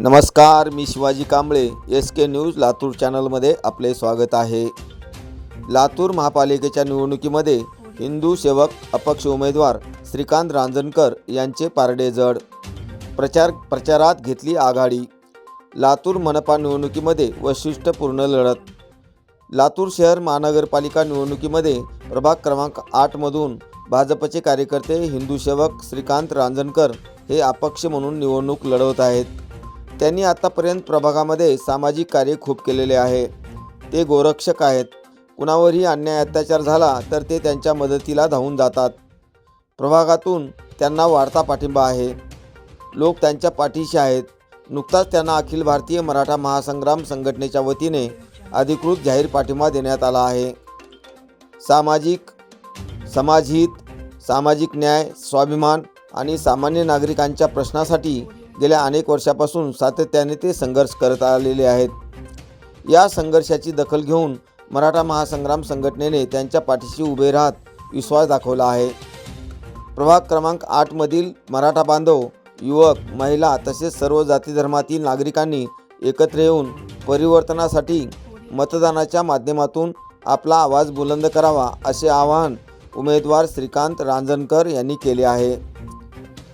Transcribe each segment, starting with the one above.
नमस्कार मी Shivaji Kamble S K news Latur चॅनलमध्ये आपले स्वागत आहे. लातूर महापालिकेच्या निवडणुकीमध्ये हिंदू सेवक अपक्ष उमेदवार श्रीकांत रांजणकर यांचे पारडे जड. प्रचार प्रचारात घेतली आघाडी. लातूर मनपा निवडणुकीमध्ये वैशिष्ट्यपूर्ण लढत. लातूर शहर महानगरपालिका निवडणुकीमध्ये प्रभाग क्रमांक आठमधून भाजपचे कार्यकर्ते हिंदू सेवक श्रीकांत रांजणकर हे अपक्ष म्हणून निवडणूक लढवत आहेत. त्यांनी आतापर्यंत प्रभागामध्ये सामाजिक कार्य खूप केलेले आहे. ते गोरक्षक आहेत. कुणावरही अन्याय अत्याचार झाला तर ते त्यांच्या मदतीला धावून जातात. प्रभागातून त्यांना वाढता पाठिंबा आहे. लोक त्यांच्या पाठीशी आहेत. नुकताच त्यांना अखिल भारतीय मराठा महासंग्राम संघटनेच्या वतीने अधिकृत जाहीर पाठिंबा देण्यात आला आहे. सामाजिक समाजहित सामाजिक न्याय स्वाभिमान आणि सामान्य नागरिकांच्या प्रश्नासाठी गेल्या अनेक वर्षापासून सातत्याने ते संघर्ष करत आलेले आहेत. या संघर्षाची दखल घेऊन मराठा महासंग्राम संघटनेने त्यांच्या पाठीशी उभे राहत विश्वास दाखवला आहे. प्रभाग क्रमांक आठमधील मराठा बांधव युवक महिला तसेच सर्व जाती धर्मातील नागरिकांनी एकत्र येऊन परिवर्तनासाठी मतदानाच्या माध्यमातून आपला आवाज बुलंद करावा असे आवाहन उमेदवार श्रीकांत रांजणकर यांनी केले आहे.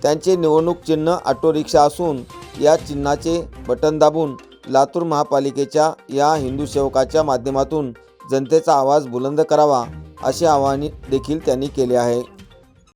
त्यांचे निवडणूक चिन्ह ऑटो रिक्षा असून या चिन्हाचे बटन दाबून लातूर महापालिकेच्या या हिंदू सेवकाच्या माध्यमातून जनतेचा आवाज बुलंद करावा असे आवाहन देखील त्यांनी केले आहे.